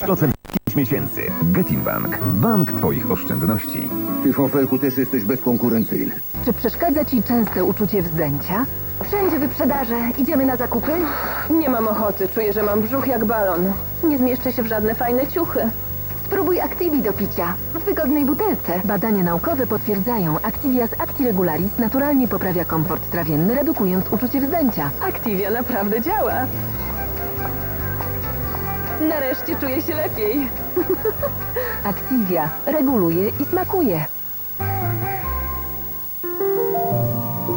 5% 5 miesięcy. Getinbank. Bank Twoich oszczędności. Ty, Fofelku, też jesteś bezkonkurencyjny. Czy przeszkadza ci częste uczucie wzdęcia? Wszędzie wyprzedaże. Idziemy na zakupy? Nie mam ochoty, czuję, że mam brzuch jak balon. Nie zmieszczę się w żadne fajne ciuchy. Spróbuj Activi do picia. W wygodnej butelce. Badania naukowe potwierdzają, Activia z Actiregularis naturalnie poprawia komfort trawienny, redukując uczucie wzdęcia. Activia naprawdę działa. Nareszcie czuję się lepiej. Activia reguluje i smakuje.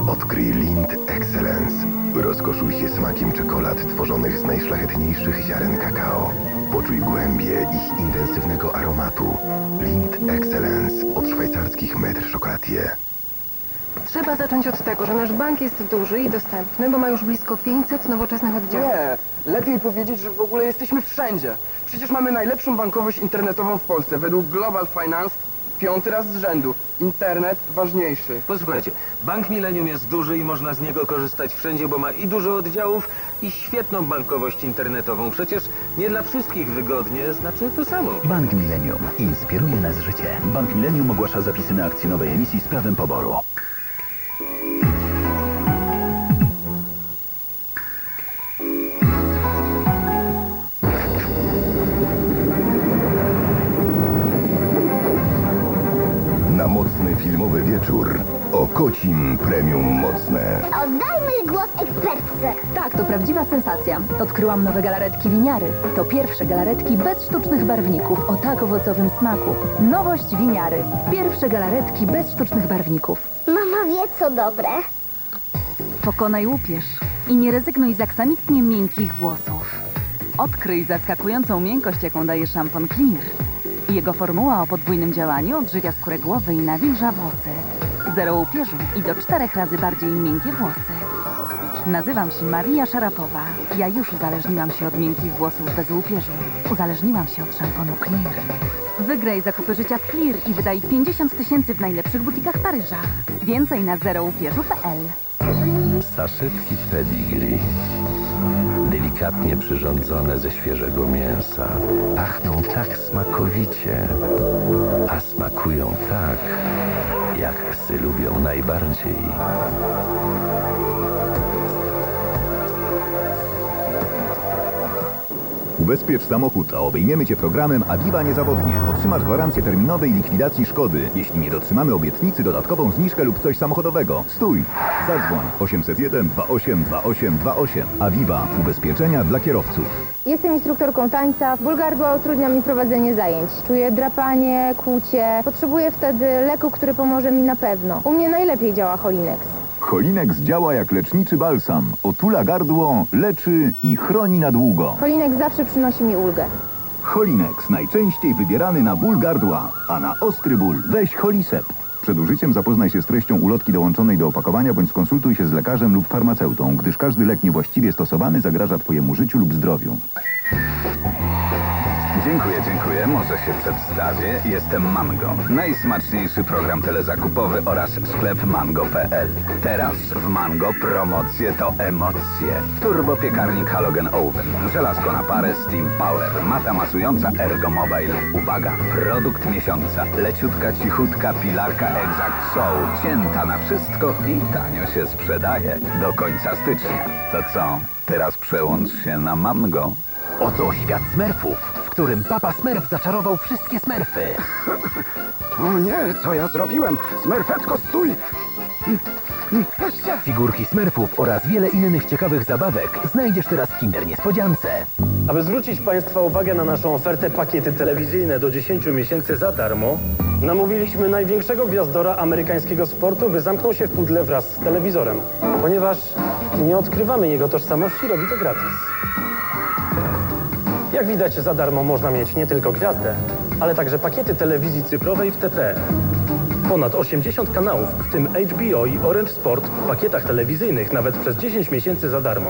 Odkryj Lind Excellence. Rozkoszuj się smakiem czekolad tworzonych z najszlachetniejszych ziaren kakao. Poczuj głębie ich intensywnego aromatu. Lind Excellence od szwajcarskich Maître Chocolatier. Trzeba zacząć od tego, że nasz bank jest duży i dostępny, bo ma już blisko 500 nowoczesnych oddziałów. Nie, lepiej powiedzieć, że w ogóle jesteśmy wszędzie. Przecież mamy najlepszą bankowość internetową w Polsce. Według Global Finance piąty raz z rzędu. Internet ważniejszy. Posłuchajcie, Bank Millennium jest duży i można z niego korzystać wszędzie, bo ma i dużo oddziałów, i świetną bankowość internetową. Przecież nie dla wszystkich wygodnie znaczy to samo. Bank Millennium. Inspiruje nas życie. Bank Millennium ogłasza zapisy na akcje nowej emisji z prawem poboru. Filmowy wieczór o kocim premium mocne. Oddajmy głos ekspertce. Tak, to prawdziwa sensacja. Odkryłam nowe galaretki winiary. To pierwsze galaretki bez sztucznych barwników o tak owocowym smaku. Nowość winiary. Pierwsze galaretki bez sztucznych barwników. Mama wie, co dobre. Pokonaj łupież i nie rezygnuj z aksamitnie miękkich włosów. Odkryj zaskakującą miękkość, jaką daje szampon Clear. Jego formuła o podwójnym działaniu odżywia skórę głowy i nawilża włosy. Zero łupieżu i do czterech razy bardziej miękkie włosy. Nazywam się Maria Szarapowa. Ja już uzależniłam się od miękkich włosów bez łupieżu. Uzależniłam się od szamponu Clear. Wygraj zakupy życia z Clear i wydaj 50 tysięcy w najlepszych butikach Paryża. Więcej na zerołupieżu.pl Saszetki pedigree. Delikatnie przyrządzone ze świeżego mięsa. Pachną tak smakowicie, a smakują tak, jak psy lubią najbardziej. Ubezpiecz samochód, a obejmiemy Cię programem Aviva Niezawodnie. Otrzymasz gwarancję terminowej likwidacji szkody. Jeśli nie dotrzymamy obietnicy, dodatkową zniżkę lub coś samochodowego. Stój! Zadzwoń 801 28 28 28. Aviva. Ubezpieczenia dla kierowców. Jestem instruktorką tańca. Ból gardła utrudnia mi prowadzenie zajęć. Czuję drapanie, kłucie. Potrzebuję wtedy leku, który pomoże mi na pewno. U mnie najlepiej działa Holinex. Cholinex działa jak leczniczy balsam. Otula gardło, leczy i chroni na długo. Holinex zawsze przynosi mi ulgę. Cholinex najczęściej wybierany na ból gardła, a na ostry ból weź Holisept. Przed użyciem zapoznaj się z treścią ulotki dołączonej do opakowania bądź skonsultuj się z lekarzem lub farmaceutą, gdyż każdy lek niewłaściwie stosowany zagraża Twojemu życiu lub zdrowiu. Dziękuję, dziękuję. Może się przedstawię. Jestem Mango. Najsmaczniejszy program telezakupowy oraz sklep mango.pl. Teraz w Mango promocje to emocje. Turbo piekarnik Halogen Oven. Żelazko na parę Steam Power. Mata masująca Ergo Mobile. Uwaga, produkt miesiąca. Leciutka, cichutka pilarka Exact Soul. Cięta na wszystko i tanio się sprzedaje. Do końca stycznia. To co? Teraz przełącz się na Mango. Oto świat smerfów, którym papa smerf zaczarował wszystkie smerfy. O nie, co ja zrobiłem? Smerfetko, stój! Figurki smerfów oraz wiele innych ciekawych zabawek znajdziesz teraz w Kinder Niespodziance. Aby zwrócić Państwa uwagę na naszą ofertę pakiety telewizyjne do 10 miesięcy za darmo, namówiliśmy największego gwiazdora amerykańskiego sportu, by zamknął się w pudle wraz z telewizorem. Ponieważ nie odkrywamy jego tożsamości, robi to gratis. Jak widać, za darmo można mieć nie tylko gwiazdę, ale także pakiety telewizji cyfrowej w TP. Ponad 80 kanałów, w tym HBO i Orange Sport w pakietach telewizyjnych nawet przez 10 miesięcy za darmo.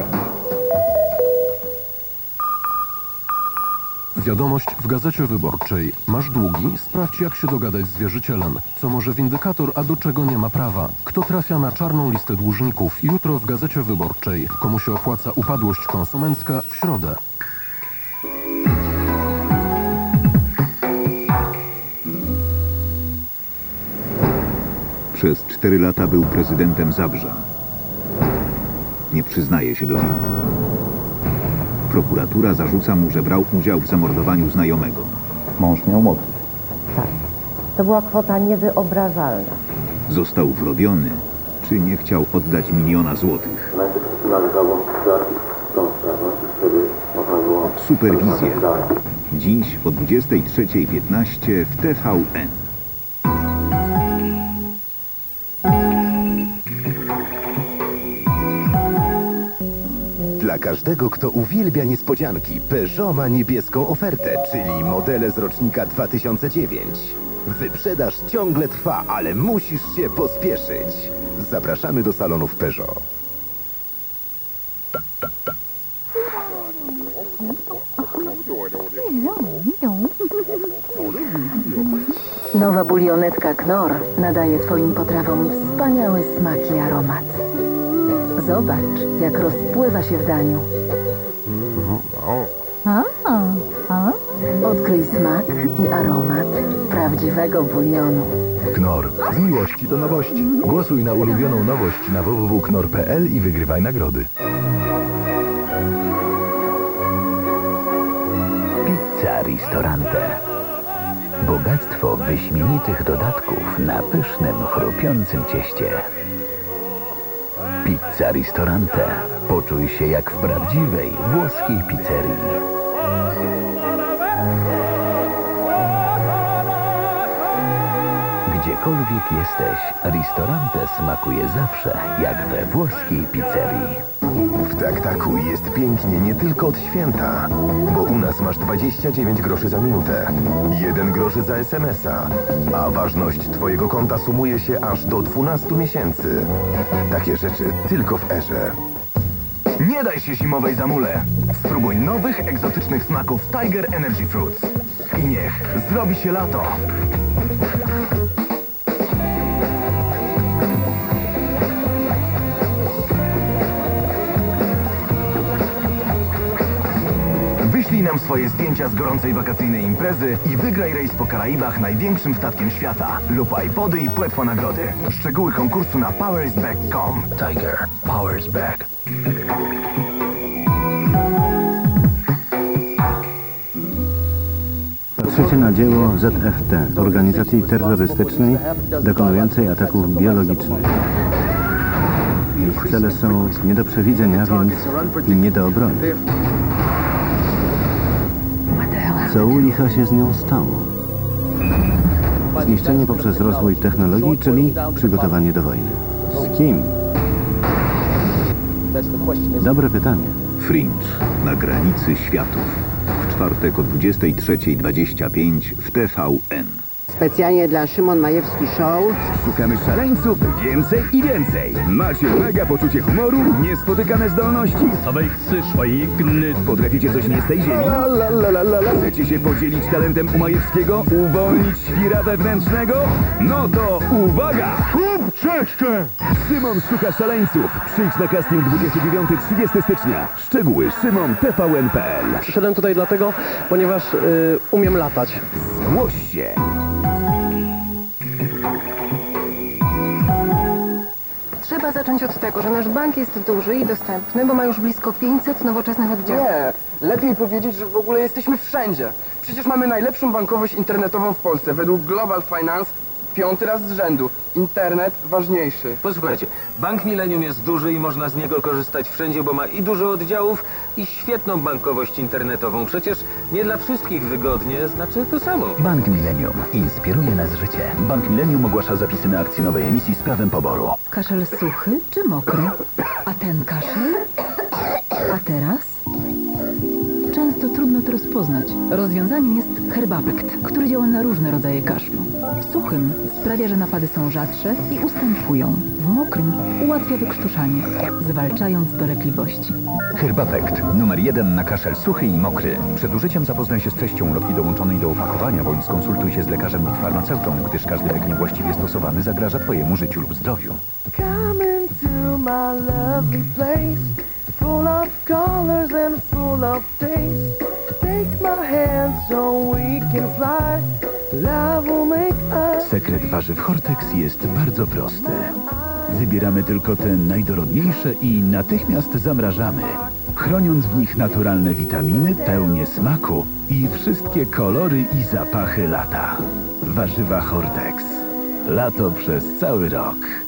Wiadomość w Gazecie Wyborczej. Masz długi? Sprawdź jak się dogadać z wierzycielem. Co może windykator, a do czego nie ma prawa? Kto trafia na czarną listę dłużników? Jutro w Gazecie Wyborczej. Komu się opłaca upadłość konsumencka? W środę. Przez cztery lata był prezydentem Zabrza. Nie przyznaje się do winy. Prokuratura zarzuca mu, że brał udział w zamordowaniu znajomego. Mąż miał motyw. Tak. To była kwota niewyobrażalna. Został wrobiony, czy nie chciał oddać miliona złotych. Należało załatwić tą sprawę, wtedy można było... Superwizję. Dziś o 23.15 w TVN. Każdego, kto uwielbia niespodzianki, Peugeot ma niebieską ofertę, czyli modele z rocznika 2009. Wyprzedaż ciągle trwa, ale musisz się pospieszyć. Zapraszamy do salonów Peugeot. Nowa bulionetka Knorr nadaje Twoim potrawom wspaniały smak i aromat. Zobacz, jak rozpływa się w daniu. A, a. Odkryj smak i aromat prawdziwego bulionu. Knor. Z miłości do nowości. Głosuj na ulubioną nowość na www.knor.pl i wygrywaj nagrody. Pizza Ristorante. Bogactwo wyśmienitych dodatków na pysznym, chrupiącym cieście. Pizza Ristorante. Poczuj się jak w prawdziwej włoskiej pizzerii. Gdziekolwiek jesteś, Ristorante smakuje zawsze jak we włoskiej pizzerii. W Taktaku jest pięknie nie tylko od święta, bo u nas masz 29 groszy za minutę, 1 groszy za SMS-a, a ważność Twojego konta sumuje się aż do 12 miesięcy. Takie rzeczy tylko w Erze. Nie daj się zimowej zamule. Spróbuj nowych, egzotycznych smaków Tiger Energy Fruits. I niech zrobi się lato. Wyślij nam swoje zdjęcia z gorącej wakacyjnej imprezy i wygraj rejs po Karaibach największym statkiem świata lub iPody i płetwo nagrody. Szczegóły konkursu na powerisback.com. Tiger powers back. Patrzycie na dzieło ZFT, organizacji terrorystycznej dokonującej ataków biologicznych. Ich cele są nie do przewidzenia, więc i nie do obrony. Co u licha się z nią stało? Zniszczenie poprzez rozwój technologii, czyli przygotowanie do wojny. Z kim? Dobre pytanie. Fringe na granicy światów. W czwartek o 23.25 w TVN. Specjalnie dla Szymon Majewski Show. Szukamy szaleńców więcej i więcej. Macie mega poczucie humoru, niespotykane zdolności. Same przyszłajkny. Potraficie coś nie z tej ziemi? Chcecie się podzielić talentem u Majewskiego? Uwolnić świra wewnętrznego? No to uwaga! Kup czeszkę! Szymon szuka szaleńców. Przyjdź na casting 29-30 stycznia. Szczegóły Szymon TVN.pl Przyszedłem tutaj dlatego, ponieważ y, umiem latać. Zgłoś się! Trzeba zacząć od tego, że nasz bank jest duży i dostępny, bo ma już blisko 500 nowoczesnych oddziałów. Nie, lepiej powiedzieć, że w ogóle jesteśmy wszędzie. Przecież mamy najlepszą bankowość internetową w Polsce. Według Global Finance piąty raz z rzędu. Internet ważniejszy. Posłuchajcie, Bank Millennium jest duży i można z niego korzystać wszędzie, bo ma i dużo oddziałów, i świetną bankowość internetową. Przecież nie dla wszystkich wygodnie, znaczy to samo. Bank Millennium. Inspiruje nas życie. Bank Millennium ogłasza zapisy na akcje nowej emisji z prawem poboru. Kaszel suchy czy mokry? A ten kaszel? A teraz? Często trudno to rozpoznać. Rozwiązaniem jest herbapekt, który działa na różne rodzaje kaszlu. W suchym sprawia, że napady są rzadsze i ustępują. W mokrym ułatwia wykrztuszanie, zwalczając dolegliwości. Herbapekt. Numer jeden na kaszel suchy i mokry. Przed użyciem zapoznaj się z treścią ulotki dołączonej do opakowania, bądź skonsultuj się z lekarzem lub farmaceutą, gdyż każdy lek niewłaściwie stosowany zagraża Twojemu życiu lub zdrowiu. Come into my lovely place, full of colors and full of taste. Take my hand so we can fly. Love will make us Sekret warzyw Hortex jest bardzo prosty. Wybieramy tylko te najdorodniejsze i natychmiast zamrażamy, chroniąc w nich naturalne witaminy, pełnię smaku i wszystkie kolory i zapachy lata. Warzywa Hortex. Lato przez cały rok.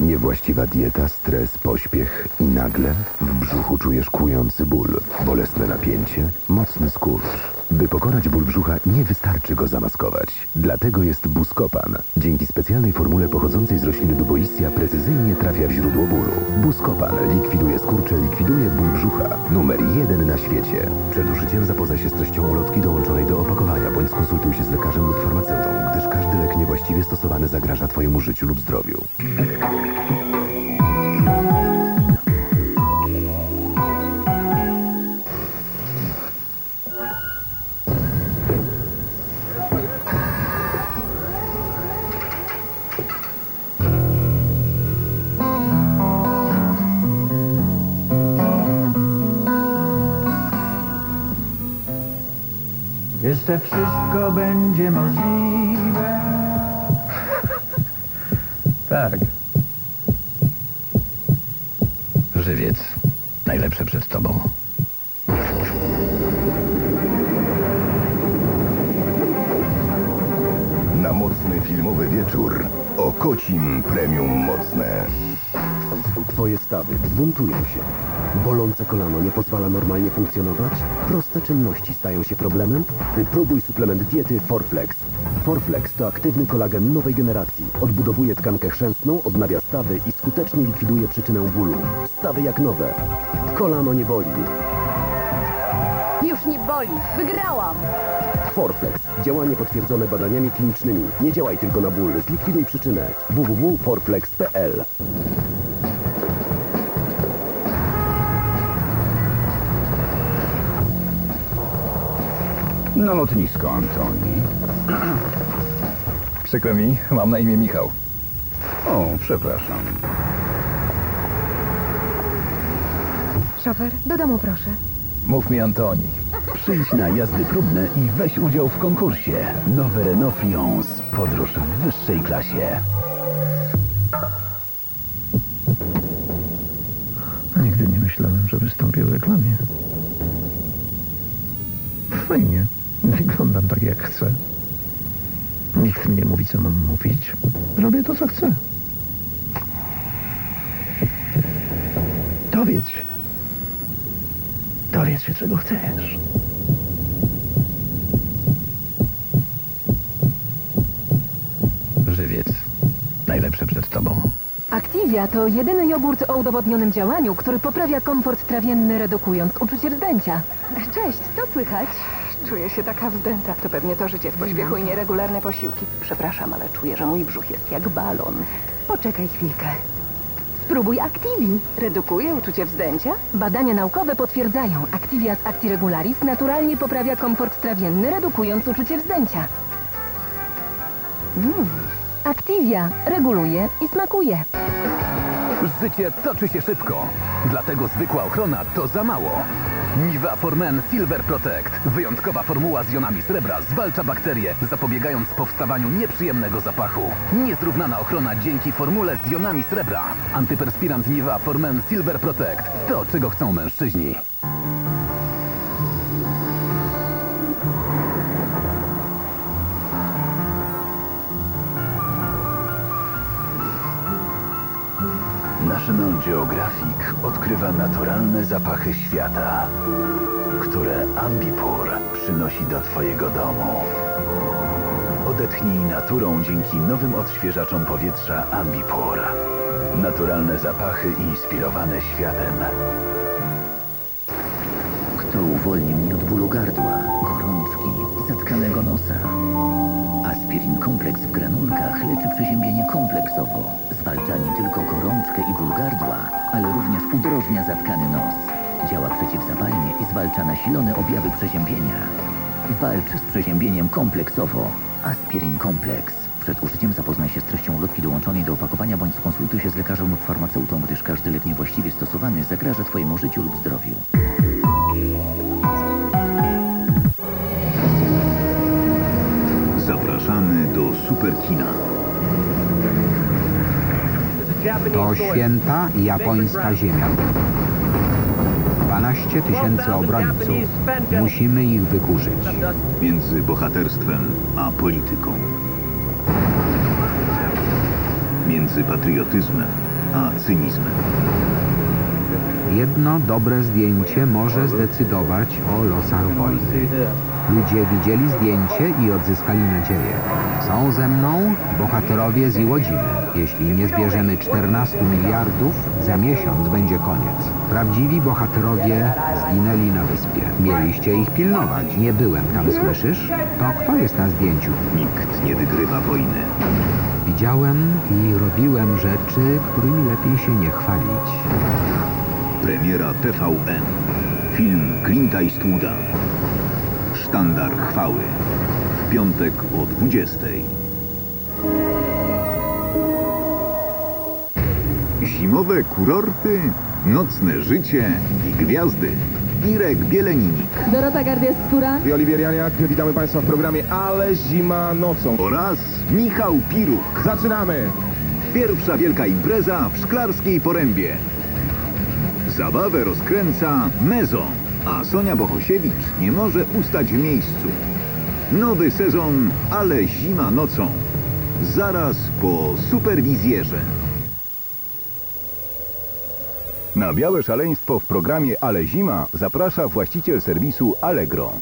Niewłaściwa dieta, stres, pośpiech i nagle w brzuchu czujesz kłujący ból, bolesne napięcie, mocny skurcz. By pokonać ból brzucha nie wystarczy go zamaskować. Dlatego jest Buscopan. Dzięki specjalnej formule pochodzącej z rośliny Duboisia precyzyjnie trafia w źródło bólu. Buscopan likwiduje skurcze, likwiduje ból brzucha. Numer jeden na świecie. Przed użyciem zapoznaj się z treścią ulotki dołączonej do opakowania, bądź skonsultuj się z lekarzem lub farmaceutą, gdyż każdy lek niewłaściwie stosowany zagraża Twojemu życiu lub zdrowiu. Jeszcze wszystko będzie możliwe. Tak. Żywiec. Najlepsze przed tobą. Na mocny filmowy wieczór o kocim premium mocne. Twoje stawy buntują się. Bolące kolano nie pozwala normalnie funkcjonować? Proste czynności stają się problemem? Wypróbuj suplement diety Forflex. Forflex to aktywny kolagen nowej generacji. Odbudowuje tkankę chrzęstną, odnawia stawy i skutecznie likwiduje przyczynę bólu. Stawy jak nowe. Kolano nie boli. Już nie boli. Wygrałam! Forflex. Działanie potwierdzone badaniami klinicznymi. Nie działaj tylko na ból. Zlikwiduj przyczynę. www.forflex.pl Na lotnisko, Antoni. Przykro mi, mam na imię Michał. O, przepraszam. Szofer, do domu proszę. Mów mi Antoni. Przyjdź na jazdy próbne i weź udział w konkursie. Nowe Renault Frions. Podróż w wyższej klasie. Nigdy nie myślałem, że wystąpię w reklamie. Fajnie. Wyglądam tak, jak chcę. Nikt mi nie mówi, co mam mówić. Robię to, co chcę. Dowiedz się. Dowiedz się, czego chcesz. Żywiec. Najlepsze przed tobą. Activia to jedyny jogurt o udowodnionym działaniu, który poprawia komfort trawienny, redukując uczucie wzdęcia. Cześć, co słychać? Czuję się taka wzdęta. To pewnie to życie w pośpiechu i nieregularne posiłki. Przepraszam, ale czuję, że mój brzuch jest jak balon. Poczekaj chwilkę. Spróbuj Activi. Redukuje uczucie wzdęcia? Badania naukowe potwierdzają, Activia z akcji regularis naturalnie poprawia komfort trawienny, redukując uczucie wzdęcia. Mm. Activia reguluje i smakuje. Życie toczy się szybko, dlatego zwykła ochrona to za mało. Niva Formen Silver Protect. Wyjątkowa formuła z jonami srebra zwalcza bakterie, zapobiegając powstawaniu nieprzyjemnego zapachu. Niezrównana ochrona dzięki formule z jonami srebra. Antyperspirant Niva Formen Silver Protect. To, czego chcą mężczyźni. Geographic odkrywa naturalne zapachy świata, które Ambipur przynosi do Twojego domu. Odetchnij naturą dzięki nowym odświeżaczom powietrza Ambipur. Naturalne zapachy inspirowane światem. Kto uwolni mnie od bólu gardła, gorączki, zatkanego nosa? Aspirin kompleks w granulkach leczy przeziębienie kompleksowo. Zwalcza nie tylko gorączkę i ból gardła, ale również udrożnia zatkany nos. Działa przeciwzapalnie i zwalcza nasilone objawy przeziębienia. Walcz z przeziębieniem kompleksowo. Aspirin kompleks. Przed użyciem zapoznaj się z treścią ulotki dołączonej do opakowania bądź skonsultuj się z lekarzem lub farmaceutą, gdyż każdy lek niewłaściwie stosowany zagraża Twojemu życiu lub zdrowiu. Zapraszamy do Superkina. To święta japońska ziemia. 12 tysięcy obrońców. Musimy ich wykurzyć. Między bohaterstwem a polityką. Między patriotyzmem a cynizmem. Jedno dobre zdjęcie może zdecydować o losach wojny. Ludzie widzieli zdjęcie i odzyskali nadzieję. Są ze mną bohaterowie z Iłodzimy. Jeśli nie zbierzemy 14 miliardów, za miesiąc będzie koniec. Prawdziwi bohaterowie zginęli na wyspie. Mieliście ich pilnować. Nie byłem tam, słyszysz? To kto jest na zdjęciu? Nikt nie wygrywa wojny. Widziałem i robiłem rzeczy, którymi lepiej się nie chwalić. Premiera TVN. Film Clint'a Eastwooda. Sztandar chwały. W piątek o 20. Zimowe kurorty, nocne życie i gwiazdy. Irek Bieleninik Dorota Gardia-Skóra. I Oliwier Janiak, witamy Państwa w programie Ale zima nocą. oraz Michał Piruk. Zaczynamy! Pierwsza wielka impreza w Szklarskiej Porębie. Zabawę rozkręca Mezo, a Sonia Bohosiewicz nie może ustać w miejscu. Nowy sezon, ale zima nocą. Zaraz po superwizjerze. Na białe szaleństwo w programie Ale Zima zaprasza właściciel serwisu Allegro.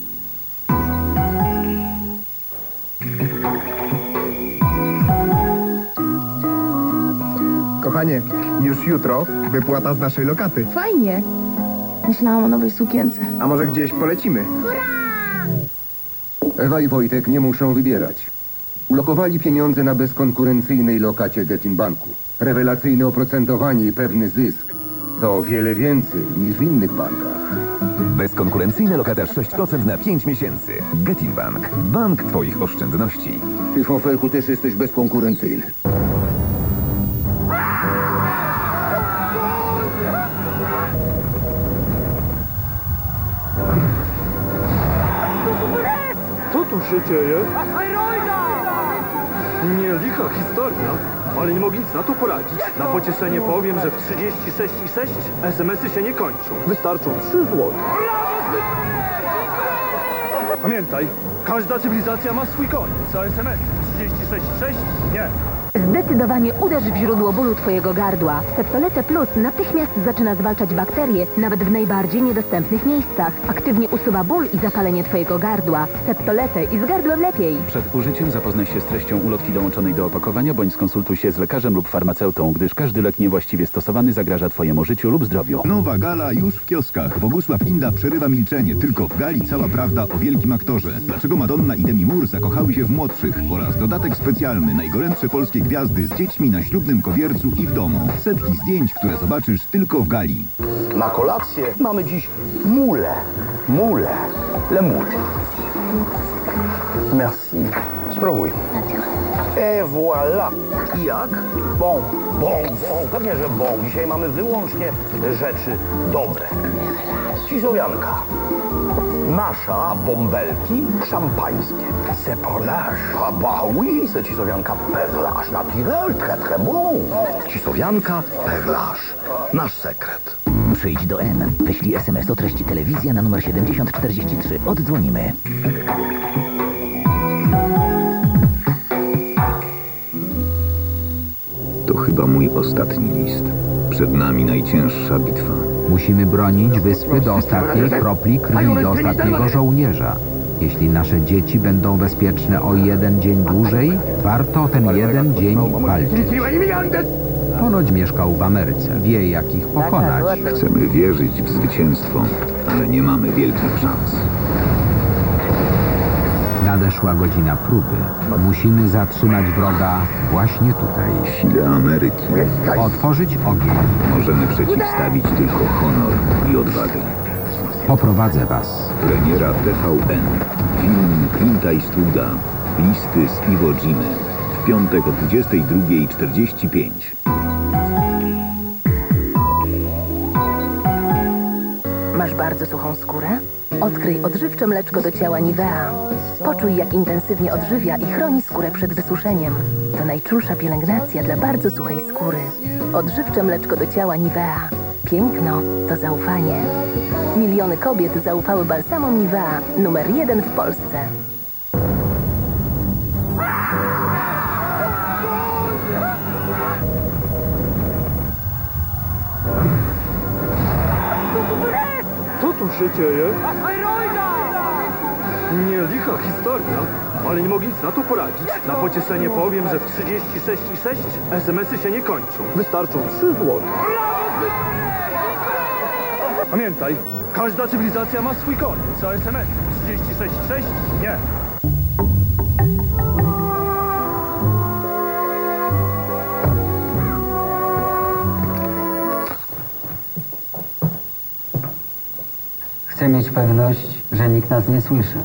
Kochanie, już jutro wypłata z naszej lokaty. Fajnie. Myślałam o nowej sukience. A może gdzieś polecimy? Ewa i Wojtek nie muszą wybierać. Ulokowali pieniądze na bezkonkurencyjnej lokacie Getin Banku. Rewelacyjne oprocentowanie i pewny zysk. To wiele więcej niż w innych bankach. Bezkonkurencyjna lokata 6% na 5 miesięcy. Getin Bank. Bank Twoich oszczędności. Ty, Fofelku, też jesteś bezkonkurencyjny. Się dzieje? Nie licha historia, ale nie mogli nic na to poradzić. Na pocieszenie powiem, że w 36,6 SMS-y się nie kończą. Wystarczą 3 złote. Pamiętaj, każda cywilizacja ma swój koniec, a SMS 36,6 nie. Zdecydowanie uderz w źródło bólu Twojego gardła. Septolete Plus natychmiast zaczyna zwalczać bakterie, nawet w najbardziej niedostępnych miejscach. Aktywnie usuwa ból i zapalenie Twojego gardła. Septolete i z gardłem lepiej. Przed użyciem zapoznaj się z treścią ulotki dołączonej do opakowania, bądź skonsultuj się z lekarzem lub farmaceutą, gdyż każdy lek niewłaściwie stosowany zagraża Twojemu życiu lub zdrowiu. Nowa gala już w kioskach. Bogusław Inda przerywa milczenie. Tylko w gali cała prawda o wielkim aktorze. Dlaczego Madonna i Demi Moore zakochały się w młodszych. Oraz dodatek specjalny. Najgorętsze polskie gwiazdy z dziećmi na ślubnym kowiercu i w domu. Setki zdjęć, które zobaczysz tylko w gali. Na kolację mamy dziś mule. Mule. Le moule. Merci. Spróbuj. Et voilà. I jak? Bon. Bon, bon. Pewnie, że bon. Dzisiaj mamy wyłącznie rzeczy dobre. Cisowianka. Nasza bąbelki szampańskie. C'est pour l'âge. Ah bah oui, c'est cisowianka perlage naturel, très très bon. Cisowianka perlage. Nasz sekret. Przyjdź do N. Wyślij SMS o treści telewizja na numer 7043. Oddzwonimy. To chyba mój ostatni list. Przed nami najcięższa bitwa. Musimy bronić wyspy do ostatniej kropli krwi, do ostatniego żołnierza. Jeśli nasze dzieci będą bezpieczne o jeden dzień dłużej, warto o ten jeden dzień walczyć. Ponoć mieszkał w Ameryce. Wie, jak ich pokonać. Chcemy wierzyć w zwycięstwo, ale nie mamy wielkich szans. Nadeszła godzina próby. Musimy zatrzymać wroga właśnie tutaj. Sile Ameryki. Otworzyć ogień. Możemy przeciwstawić tylko honor i odwagę. Poprowadzę was. Premiera TVN. Film Clint'a Eastwooda. Listy z Iwo Jimy. W piątek o 22.45. Masz bardzo suchą skórę? Odkryj odżywcze mleczko do ciała Nivea. Poczuj, jak intensywnie odżywia i chroni skórę przed wysuszeniem. To najczulsza pielęgnacja dla bardzo suchej skóry. Odżywcze mleczko do ciała Nivea. Piękno to zaufanie. Miliony kobiet zaufały balsamom Nivea, numer jeden w Polsce. Się dzieje? Nie licha historia, ale nie mogli nic na to poradzić. Na pocieszenie powiem, że w 36,6 SMS-y się nie kończą. Wystarczą 3 złote. Pamiętaj, każda cywilizacja ma swój koniec, a SMS 36,6 nie. Chcę mieć pewność, że nikt nas nie słyszy.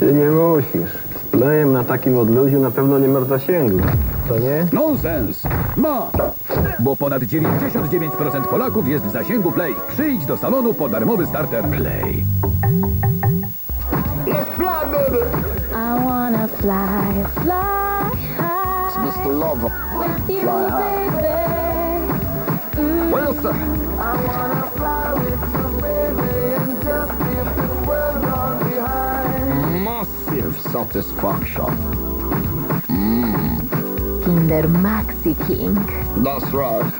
Ty nie musisz. Z plejem na takim odludziu na pewno nie masz zasięgu. To nie? Nonsens! Ma! Bo ponad 99% Polaków jest w zasięgu Play. Przyjdź do salonu po darmowy starter Play. I wanna fly, fly high. It's Mr. Lover. With you, Fly high. baby. Mm. Wilson. I wanna Satisfaction. Kinder Maxi King. That's right.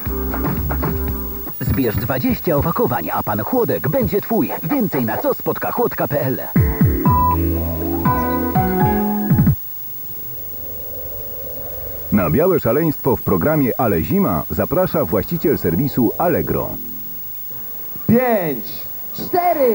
Zbierz 20 opakowań, a pan Chłodek będzie twój. Więcej na co spotka chłodka.pl Na białe szaleństwo w programie Ale Zima zaprasza właściciel serwisu Allegro. Pięć. Cztery,